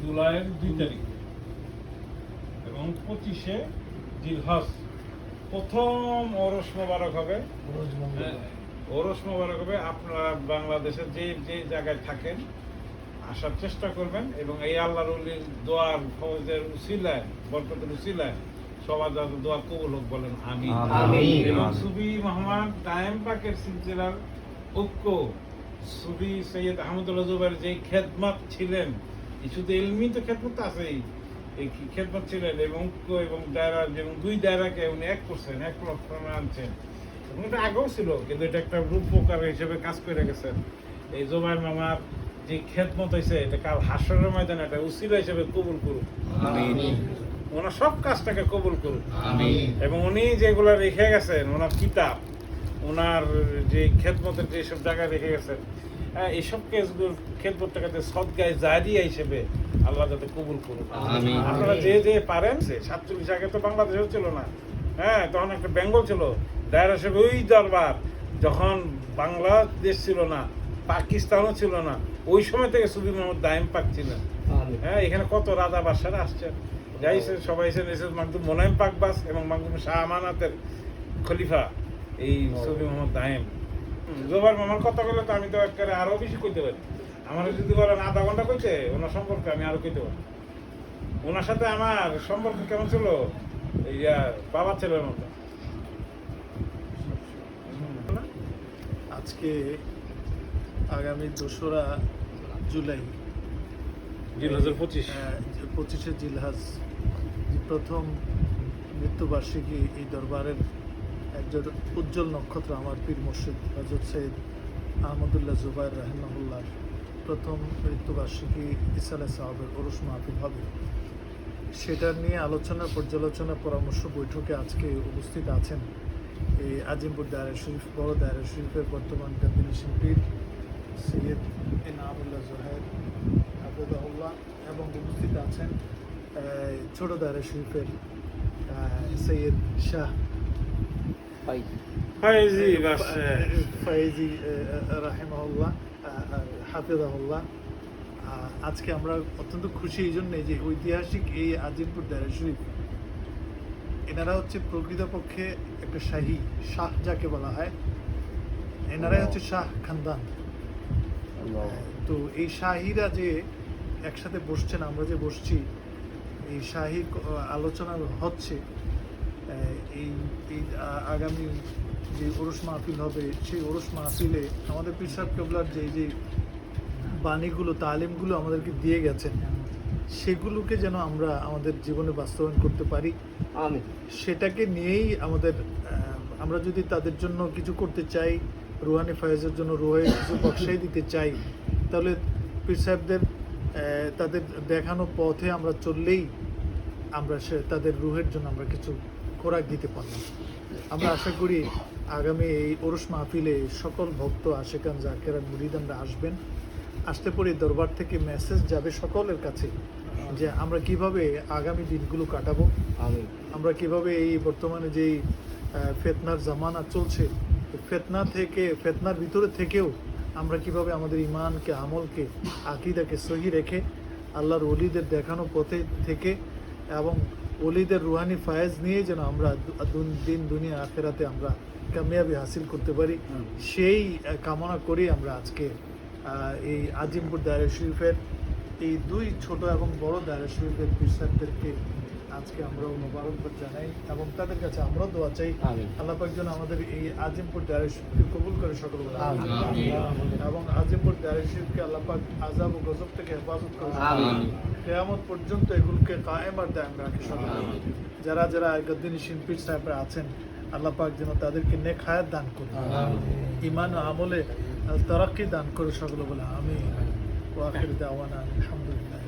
জুলাইয়ের দুই তারিখ এবং পঁচিশে জিলহজ। প্রথম ওরস মোবারক হবে। হ্যাঁ, ওরস মোবারক হবে। আপনারা বাংলাদেশের যে যে জায়গায় থাকেন আসার চেষ্টা করবেন এবং এই আল্লাহর উলির দোয়ার ফৌজের উসিলায় বরকতের উসিলায় সবার যাতে দোয়া কবুল হোক বলেন আমি এবং সুবি মোহাম্মদ পাকের সিলসিলার ঐক্য সুবি সৈয়দ আহমদুল্লাহ জুবাইর যে খেদমত ছিলেন এই শুধু এলমি তো খেদমত আছেই। এই খেদমত ছিলেন এবং এবং দায়রা এবং দুই দায়রাকে উনি এক করছেন এক প্ল্যাটফর্মে আনছেন। এবং এটা আগেও ছিল কিন্তু এটা একটা রূপকার হিসেবে কাজ করে গেছেন। এই জোবাইর মামার যে খেদমত হয়েছে এটা কাল হাসরের ময়দানে একটা উসিলা হিসেবে কবুল করুক। ওনার সব কাজটাকে কবুল করুক। এবং উনি যেগুলো রেখে গেছেন ওনার কিতাব ওনার যে খেদমতের যেসব জায়গায় রেখে গেছেন এইসব কেসগুলোর খেদমতটাকে সদগায় জারিয়া হিসেবে আল্লাহ যাতে কবুল করুক। আমিন। আপনারা যে যে পারেন সে সাতচল্লিশ আগে তো বাংলাদেশেও ছিল না। হ্যাঁ তখন একটা বেঙ্গল ছিল। দায়রা হিসেবে ওই দরবার যখন বাংলাদেশ ছিল না পাকিস্তানও ছিল না ওই সময় থেকে সুবি মোহাম্মদ দাইম পাক ছিলেন। হ্যাঁ এখানে কত রাজা বাদশারা আসছেন যাইছেন সবাই এসেছেন এসে মাকদুম মোনায়েম পাকবাস এবং মাকদুম শাহ আমানাতের খলিফা এই সবি মোহাম্মদ দায়েম। জোবার মামার কথা বলে তো আমি তো একেবারে আরও বেশি কইতে পারি। আমার যদি বলেন আধা ঘণ্টা কইতে ওনার সম্পর্কে আমি আরও কইতে পারি। ওনার সাথে আমার সম্পর্ক কেমন ছিল? ইয়া বাবা ছেলের মতো। আজকে আগামী দোসরা জুলাই। পঁচিশ। পঁচিশে জিলহাজ প্রথম মৃত্যুবার্ষিকী এই দরবারের একজন উজ্জ্বল নক্ষত্র আমার পীর মুর্শিদ হজরত সৈয়দ আহমদুল্লাহ জুবাইর রাহিমাহুল্লাহ। প্রথম মৃত্যুবার্ষিকী ইসালে সাহাবের ওরস মাহফিল হবে। সেটা নিয়ে আলোচনা, পর্যালোচনা, পরামর্শ বৈঠকে আজকে উপস্থিত আছেন এই আজিমপুর দায়রা শরীফ, বড় দায়রা শরীফের বর্তমান কান্দিনী শিল্পী সৈয়দ এনামুল্লাহ জোহের আবুদাউল্লাহ এবং উপস্থিত আছেন ছোট দায়রা শরীফের সৈয়দ শাহ ফাইজি বাস ফাইজি রাহেমাহুল্লাহ হাফিজাহুল্লাহ আজকে আমরা অত্যন্ত খুশি এই জন্যে যে ঐতিহাসিক এই আজিমপুর দায়রা শরীফ এনারা হচ্ছে প্রকৃতপক্ষে একটা শাহী শাহ যাকে বলা হয় এনারাই হচ্ছে শাহ খানদান। তো এই শাহিরা যে একসাথে বসছেন আমরা যে বসছি এই শাহী আলোচনা হচ্ছে এই এই আগামী যে ওরস মাহফিল হবে সেই ওরস মাহফিলে আমাদের পিসাব কেবলার যে যে বাণীগুলো তালিমগুলো আমাদেরকে দিয়ে গেছেন সেগুলোকে যেন আমরা আমাদের জীবনে বাস্তবায়ন করতে পারি। সেটাকে নিয়েই আমাদের আমরা যদি তাদের জন্য কিছু করতে চাই রুহানি ফয়েজের জন্য রুহে কিছু বক্সাই দিতে চাই তাহলে পীর সাহেবদের তাদের দেখানো পথে আমরা চললেই আমরা সে তাদের রুহের জন্য আমরা কিছু খোরাক দিতে পারলাম আমরা আশা করি আগামী এই ওরস মাহফিলে সকল ভক্ত আশেকান জাকেরান মুরিদানরা আসবেন। আসতে পরে দরবার থেকে মেসেজ যাবে সকলের কাছে যে আমরা কীভাবে আগামী দিনগুলো কাটাবো। আমরা কীভাবে এই বর্তমানে যেই ফেতনার জামানা চলছে ফেতনা থেকে ফেতনার ভিতরে থেকেও আমরা কীভাবে আমাদের ইমানকে আমলকে আকিদাকে সহি রেখে আল্লাহর অলিদের দেখানো পথে থেকে এবং অলিদের রুহানি ফায়েজ নিয়ে যেন আমরা দিন দুনিয়া আখেরাতে আমরা কামিয়াবি হাসিল করতে পারি। সেই কামনা করেই আমরা আজকে এই আজিমপুর দায়রা শরীফের এই দুই ছোট এবং বড় দায়রা শরীফের বিশ্বাসদেরকে আজকে আমরাও মোবারকবাদ জানাই এবং তাদের কাছে আমরাও দোয়া চাই। আল্লাহ পাক যেন আমাদের এই আজিমপুর দায়রা কবুল করে সকল এবং আজিমপুর দায়রা শরীফকে আল্লাহ পাক আজাব ও গজব থেকে হেফাজত করে কেয়ামত পর্যন্ত এগুলোকে কায়েম আর দায়েম রাখে সকল। যারা যারা গদ্দিনী শিল্পী সাহেবরা আছেন আল্লাহ পাক যেন তাদেরকে নেক হায়াত দান করে ইমান আমলে তারাক্কি দান করে সকল বলে আমি ওয়াকির দাওয়ানা আলহামদুলিল্লাহ